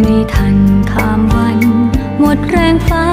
ไม่ทันข้ามวัน หมดแรงฟ้า